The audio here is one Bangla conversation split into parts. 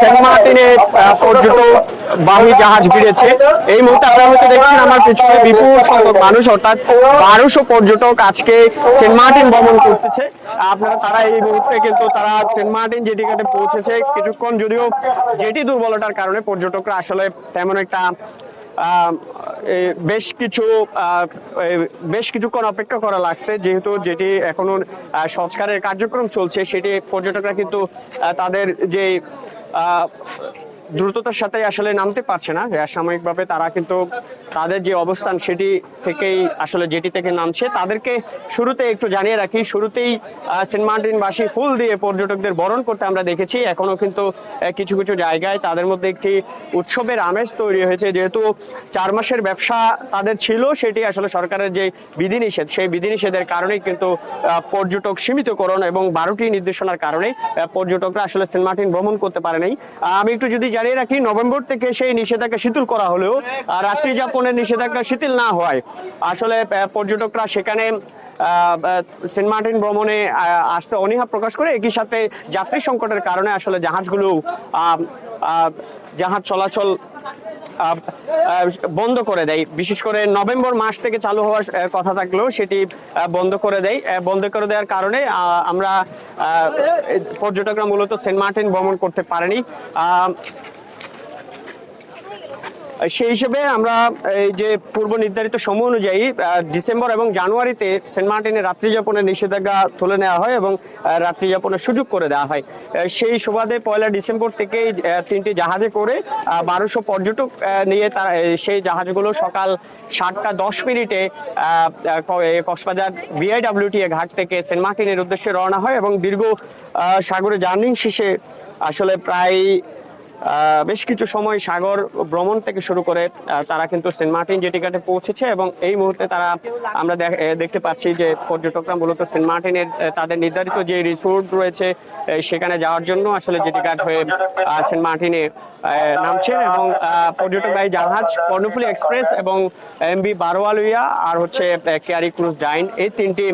সেন্ট পর্যটক বাহী জাহাজ ভিড়েছে। এই মুহূর্তে দেখছেন আমার পিছনে বিপুল সংখ্যক মানুষ, অর্থাৎ বারোশো পর্যটক আজকে সেন্ট মার্টিন ভ্রমণ করতেছে। আপনারা তারা এই মুহূর্তে কিন্তু তারা সেন্ট মার্টিন জেটি ঘাটে পৌঁছেছে, কিছুক্ষণ যদিও জেটি দুর্বলতার কারণে পর্যটকরা আসলে তেমন একটা বেশ কিছু বেশ কিছুক্ষণ অপেক্ষা করা লাগছে। যেহেতু যেটি এখনও সংস্কারের কার্যক্রম চলছে, সেটি পর্যটকরা কিন্তু তাদের যে দ্রুততার সাথে আসলে নামতে পারছে না। সাময়িকভাবে তারা কিন্তু তাদের যে অবস্থান সেটি থেকেই আসলে যেটি থেকে নামছে। তাদেরকে শুরুতে একটু জানিয়ে রাখি, শুরুতেই সেন্ট মার্টিনবাসী ফুল দিয়ে পর্যটকদের বরণ করতে আমরা দেখেছি। এখনও কিন্তু কিছু কিছু জায়গায় তাদের মধ্যে একটি উৎসবের আমেজ তৈরি হয়েছে। যেহেতু চার মাসের ব্যবসা তাদের ছিল, সেটি আসলে সরকারের যে বিধিনিষেধ, সেই বিধিনিষেধের কারণেই কিন্তু পর্যটক সীমিতকরণ এবং বারোটি নির্দেশনার কারণে পর্যটকরা আসলে সেন্ট মার্টিন ভ্রমণ করতে পারে নাই আমি একটু যদি জানিয়ে রাখি নভেম্বর থেকে সেই নিষেধাজ্ঞা শিথিল করা হলেও রাত্রি যাপনের নিষেধাজ্ঞা শিথিল না হয় আসলে পর্যটকরা সেখানে সেন্ট মার্টিন ভ্রমণে আসতে অনীহা প্রকাশ করে একই সাথে যাত্রী সংকটের কারণে আসলে জাহাজগুলো জাহাজ চলাচল বন্ধ করে দেয়। বিশেষ করে নভেম্বর মাস থেকে চালু হওয়ার কথা থাকলেও সেটি বন্ধ করে দেয়। বন্ধ করে দেওয়ার কারণে আমরা পর্যটকরা মূলত সেন্ট মার্টিন ভ্রমণ করতে পারেনি। আহ, সেই হিসেবে আমরা এই যে পূর্ব নির্ধারিত সময় অনুযায়ী ডিসেম্বর এবং জানুয়ারিতে সেন্ট মার্টিনে রাত্রিযাপনের নিষেধাজ্ঞা তুলে নেওয়া হয় এবং রাত্রিযাপনের সুযোগ করে দেওয়া হয়। সেই সুবাদে পয়লা ডিসেম্বর থেকেই তিনটি জাহাজে করে বারোশো পর্যটক নিয়ে তারা সেই জাহাজগুলো সকাল সাতটা দশ মিনিটে কক্সবাজার বিআইডাব্লিউটিএ ঘাট থেকে সেন্ট মার্টিনের উদ্দেশ্যে রওনা হয় এবং দীর্ঘ সাগরে জার্নি শেষে আসলে প্রায় বেশ কিছু সময় সাগর ভ্রমণ থেকে শুরু করে তারা কিন্তু সেন্ট মার্টিন জেটি ঘাটে পৌঁছেছে এবং এই মুহূর্তে তারা আমরা দেখ- দেখতে পাচ্ছি যে পর্যটকরা মূলত সেন্ট মার্টিনের তাদের নির্ধারিত যে রিসোর্ট রয়েছে সেখানে যাওয়ার জন্য আসলে জেটি ঘাট হয়ে সেন্ট মার্টিনে আহ, নামছেন এবং পর্যটকবাহী জাহাজ কর্ণফুলি এক্সপ্রেস এবং এমবি বারোয়ালুইয়া আর হচ্ছে কেয়ারি ক্রুজ ডাইন এই তিনটি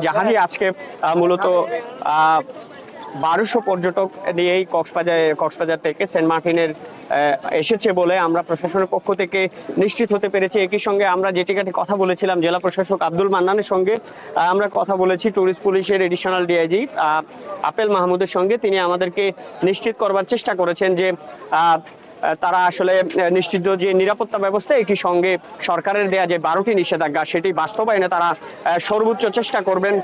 জাহাজই আজকে মূলত বারোশো পর্যটক নিয়েই কক্সবাজার কক্সবাজার থেকে সেন্ট মার্টিনের এসেছে বলে আমরা প্রশাসনের পক্ষ থেকে নিশ্চিত হতে পেরেছি। একই সঙ্গে আমরা যেটিকাটি কথা বলেছিলাম, জেলা প্রশাসক আব্দুল মান্নানের সঙ্গে আমরা কথা বলেছি ট্যুরিস্ট পুলিশের এডিশনাল ডিআইজি আপেল মাহমুদের সঙ্গে। তিনি আমাদেরকে নিশ্চিত করবার চেষ্টা করেছেন যে তারা আসলে নিশ্চিত যে নিরাপত্তা ব্যবস্থা একই সঙ্গে সরকারের দেয়া যে বারোটি নিষেধাজ্ঞা, সেটি বাস্তবায়নে তারা সর্বোচ্চ চেষ্টা করবেন।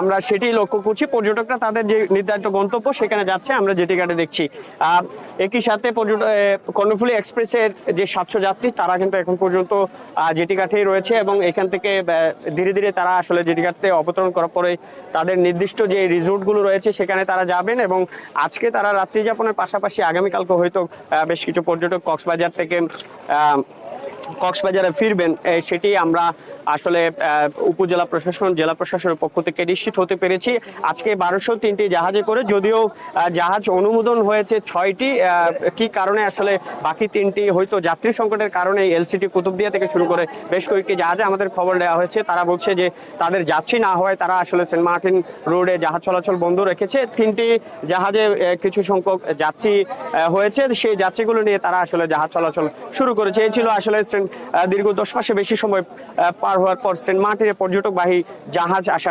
আমরা সেটি লক্ষ্য করছি। পর্যটকরা তাদের যে নির্ধারিত গন্তব্য, সেখানে যাচ্ছে। আমরা যেটি ঘাটে দেখছি। একই সাথে পর্যটক কর্ণফুলি এক্সপ্রেসের যে সাতশো যাত্রী, তারা কিন্তু এখন পর্যন্ত জেটি ঘাটেই রয়েছে এবং এখান থেকে ধীরে ধীরে তারা আসলে জেটি ঘাটতে অবতরণ করার পরে তাদের নির্দিষ্ট যে রিসোর্টগুলো রয়েছে, সেখানে তারা যাবেন এবং আজকে তারা রাত্রি যাপনের পাশাপাশি আগামীকালকে হয়তো বেশ কিছু পর্যটক কক্সবাজার থেকে কক্সবাজারে ফিরবেন সেটি আমরা আসলে উপজেলা প্রশাসন, জেলা প্রশাসনের পক্ষ থেকে নিশ্চিত হতে পেরেছি। আজকে বারোশো তিনটি জাহাজে করে, যদিও জাহাজ অনুমোদন হয়েছে ছয়টি কি কারণে আসলে বাকি তিনটি হয়তো যাত্রী সংকটের কারণে এলসিটি কুতুবদিয়া থেকে শুরু করে বেশ কয়েকটি জাহাজে আমাদের খবর দেওয়া হয়েছে। তারা বলছে যে, তাদের যাত্রী না হওয়ায় তারা আসলে সেন্ট মার্টিন রোডে জাহাজ চলাচল বন্ধ রেখেছে। তিনটি জাহাজে কিছু সংখ্যক যাত্রী হয়েছে। সেই যাত্রীগুলো নিয়ে তারা আসলে জাহাজ চলাচল শুরু করেছে। এই ছিল আসলে সেন্ট- দীর্ঘ দশ মাসে বেশি সময় পার হওয়ার পর সেন্ট মার্টিনে পর্যটকবাহী জাহাজ আসার